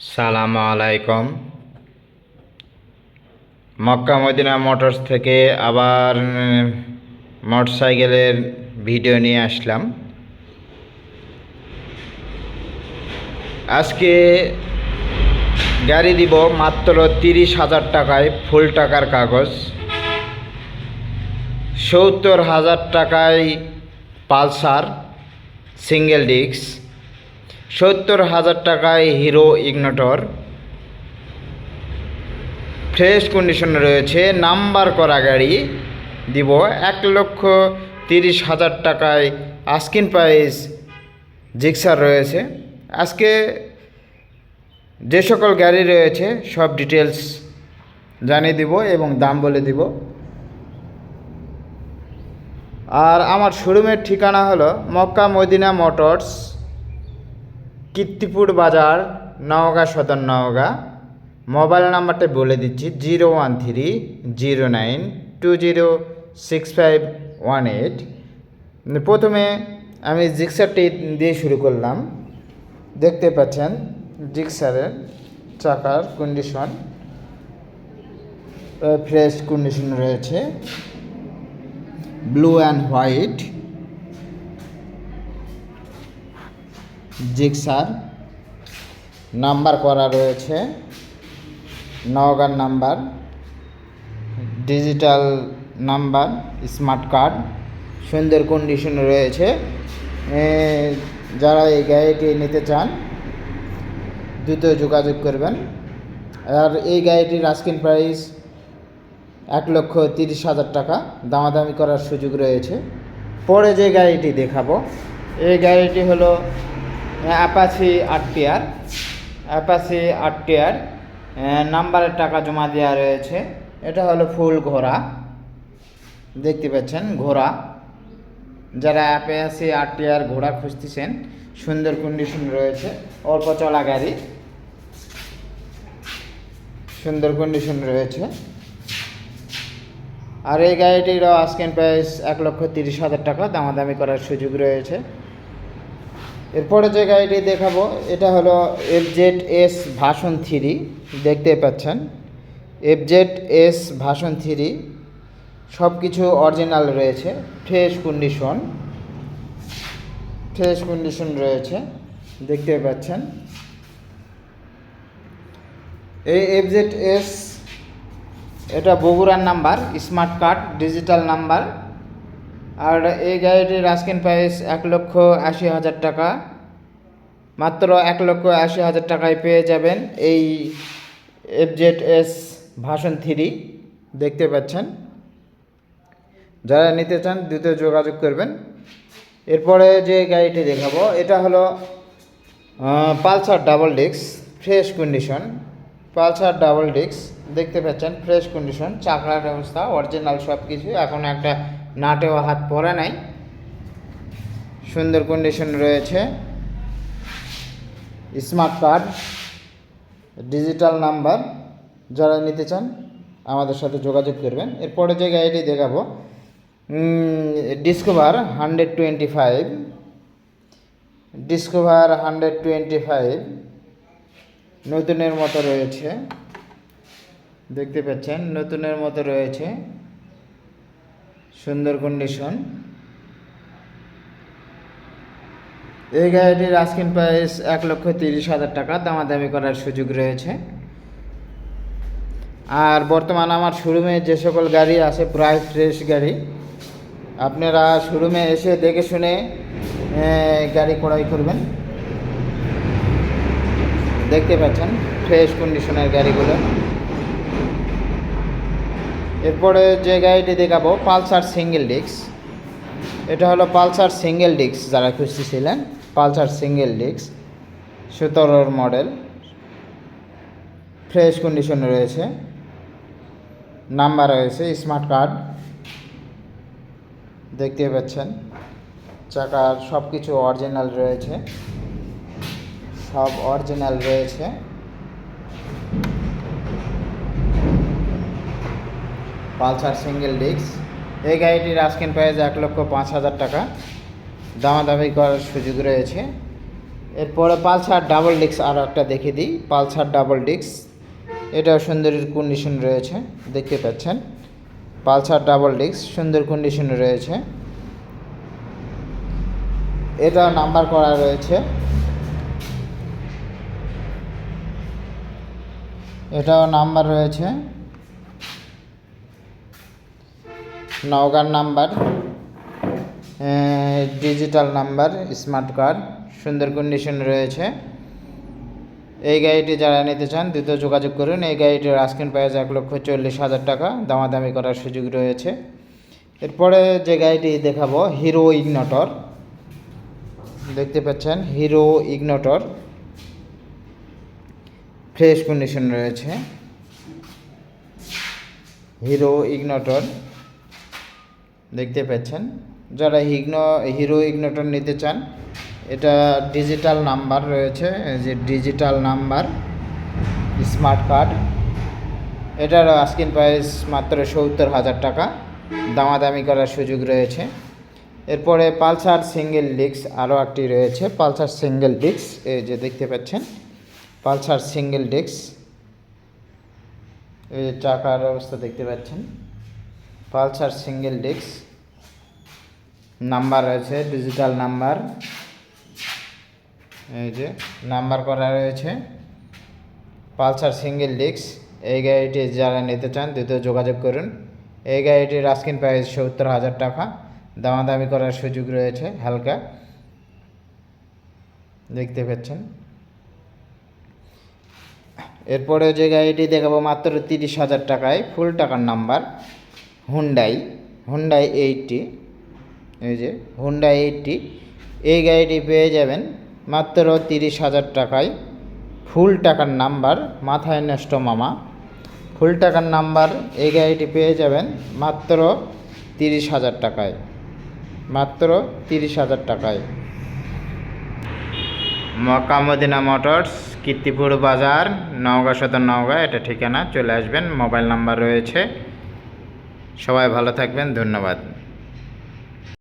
সালাম আলাইকুম Mecca Medina motors থেকে আবার মোটরসাইকেলের ভিডিও নিয়ে আসলাম। আজকে গাড়ি দিব মাত্র তিরিশ হাজার টাকায় ফুল টাকার কাগজ। সত্তর হাজার টাকায় পালসার, সিঙ্গেল ডিস্ক। সত্তর হাজার টাকায় হিরো ইগনোটর। ফ্রেশ কন্ডিশন রয়েছে, নাম্বার করা গাড়ি দিব এক লক্ষ তিরিশ হাজার টাকায়। আস্কিন প্রাইস জিক্সার রয়েছে। আজকে যে সকল গাড়ি রয়েছে, সব ডিটেলস জানিয়ে দিব এবং দাম বলে দিব। আর আমার শোরুমের ঠিকানা হলো মক্কা মদিনা মোটরস। কীর্তিপুর বাজার, নওগাঁ সদর নওগাঁ। মোবাইল নাম্বারটা বলে দিচ্ছি, zero one three, zero nine, two zero six five one eight. প্রথমে আমি জিক্সারটি দিয়ে শুরু করলাম। দেখতে পাচ্ছেন জিক্সারের চাকার কন্ডিশন ফ্রেশ কন্ডিশন রয়েছে। Blue and white Gixxer. Number করা রয়েছে। নওগাঁর number. Digital number, smart card. সুন্দর কন্ডিশন রয়েছে। যারা এই গাড়িটি নিতে চান, দ্রুত যোগাযোগ করবেন। আর এই গাড়িটির আস্কিন প্রাইস এক লক্ষ তিরিশ হাজার টাকা। দামাদামি করার সুযোগ রয়েছে। পরে যে গাড়িটি দেখাবো, এই গাড়িটি হলো অ্যাপাসি আটটিয়ার অ্যাপাসি আটটিয়ার নাম্বারের টাকা জমা দেওয়া রয়েছে। এটা হলো ফুল ঘোড়া। দেখতে পাচ্ছেন, ঘোড়া। যারা অ্যাপাসি আটটিয়ার ঘোড়া খুঁজতেছেন, সুন্দর কন্ডিশন রয়েছে। অল্প চলা গাড়ি। সুন্দর কন্ডিশন রয়েছে। আর এই গাড়িটিরও আজকের প্রাইস এক লক্ষ তিরিশ হাজার টাকা। দামাদামি করার সুযোগ রয়েছে। এরপরে যে গাড়িটি দেখাবো, এটা হলো এফজেড এস ভাষণ থ্রি দেখতে পাচ্ছেন। এফজেড এস ভাষণ থ্রি সব কিছু অরিজিনাল রয়েছে ফ্রেশ কন্ডিশন ফ্রেশ কন্ডিশন রয়েছে দেখতে পাচ্ছেন। এই এফজেড এস এটা বগুড়ার number smart card digital number আর এই গাড়িটির আজকের প্রাইস এক লক্ষ আশি হাজার টাকা। মাত্র এক লক্ষ আশি হাজার টাকায় পেয়ে যাবেন এই এফজেড এস ভাষণ থ্রি দেখতে পাচ্ছেন। যারা নিতে চান দ্রুত যোগাযোগ করবেন। এরপরে যে গাড়িটি দেখাবো, এটা হলো Pulsar double disc fresh condition Pulsar double disc দেখতে পাচ্ছেন ফ্রেশ কন্ডিশন চাকরার ব্যবস্থা অরিজিনাল সব কিছু এখন একটা নাটেও হাত পরে নাই। সুন্দর কন্ডিশন রয়েছে। স্মার্ট কার্ড ডিজিটাল নাম্বার যারা নিতে চান আমাদের সাথে যোগাযোগ করবেন। এরপরে যে গাড়িটি দেখাবো Discover hundred twenty five Discover hundred twenty five নতুনের মতো রয়েছে। দেখতে পাচ্ছেন, নতুনের মতো রয়েছে। সুন্দর কন্ডিশন এই গাড়িটির আস্কিন প্রাইস এক লক্ষ তিরিশ হাজার টাকা, দামাদামি করার সুযোগ রয়েছে। আর বর্তমান আমার শোরুমে যে সকল গাড়ি আছে, প্রায় ফ্রেশ গাড়ি। আপনারা শোরুমে এসে দেখে শুনে গাড়ি ক্রয় করবেন। দেখতে পাচ্ছেন ফ্রেশ কন্ডিশনের গাড়িগুলো। এরপরে যে গাড়িটি দেখাবো, পালসার সিঙ্গেল ডিস্ক। এটা হলো পালসার সিঙ্গেল ডিস্ক যারা খুঁজতেছিলেন, পালসার সিঙ্গেল ডিস্ক, সতেরোর মডেল। ফ্রেশ কন্ডিশনে রয়েছে। নাম্বার রয়েছে স্মার্ট কার্ড দেখতে পাচ্ছেন, চাকার সব কিছু অরিজিনাল রয়েছে। সব অরিজিনাল রয়েছে। Pulsar single disc. এই গাড়িটির আজকের প্রাইস এক লক্ষ পাঁচ হাজার টাকা। দামাদামি করার সুযোগ রয়েছে। এরপরে পালসার ডাবল ডিক্স আরও একটা দেখে দিই। পালসার ডাবল ডিস্ক এটাও সুন্দরের কন্ডিশন রয়েছে, দেখতে পাচ্ছেন। পালসার ডাবল ডিক্স সুন্দর কন্ডিশনে রয়েছে। এটা নাম্বার করা রয়েছে। এটাও নাম্বার রয়েছে। নওগাঁর number digital number smart card সুন্দর কন্ডিশন রয়েছে। এই গাড়িটি যারা নিতে চান, দ্রুত যোগাযোগ করুন। এই গাড়িটির আস্কিন প্রাইস এক লক্ষ চল্লিশ হাজার টাকা। দামাদামি করার সুযোগ রয়েছে। এরপরে যে গাড়িটি দেখাবো হিরো ইগনোটর দেখতে পাচ্ছেন হিরো ইগনোটর ফ্রেশ কন্ডিশন রয়েছে। হিরো ইগনোটর দেখতে পাচ্ছেন যারা হিগনো, হিরো ইগনোটর নিতে চান, এটা ডিজিটাল নাম্বার রয়েছে যে ডিজিটাল নাম্বার স্মার্ট কার্ড এটার আস্কিন প্রাইস মাত্র সত্তর হাজার টাকা। দামাদামি করার সুযোগ রয়েছে। এরপরে পালসার সিঙ্গেল ডিস্ক আরও একটি রয়েছে, পালসার সিঙ্গেল ডিস্ক এই যে দেখতে পাচ্ছেন, পালসার সিঙ্গেল ডিস্ক এই যে চাকার অবস্থা দেখতে পাচ্ছেন, পালসার সিঙ্গেল ডিস্ক নাম্বার রয়েছে ডিজিটাল নাম্বার। এই যে, নাম্বার করা রয়েছে। পালসার সিঙ্গেল ডিস্ক, এই গাড়িটি যারা নিতে চান দ্রুত যোগাযোগ করুন। এই গাড়িটির আস্কিন প্রাইস সত্তর হাজার টাকা। দামাদামি করার সুযোগ রয়েছে, হালকা। দেখতে পাচ্ছেন। এরপরে যে গাড়িটি দেখাবো মাত্র তিরিশ হাজার টাকায়, ফুল টাকার নাম্বার হুন্ডাই হুন্ডাই এইটটি এই যে হুন্ডাই এইটটি এই গাড়িটি পেয়ে যাবেন মাত্র তিরিশ হাজার টাকায়। ফুল টাকার নাম্বার, মাথায় নষ্ট মামা। ফুল টাকার নাম্বার, এই গাড়িটি পেয়ে যাবেন মাত্র তিরিশ হাজার টাকায়। মাত্র তিরিশ হাজার টাকায়। মক্কা মদিনা মোটরস, কীর্তিপুর বাজার, নওগাঁ সদর নওগাঁ, এটা ঠিকানা, চলে আসবেন, মোবাইল নাম্বার রয়েছে। সবাই ভালো থাকবেন, ধন্যবাদ।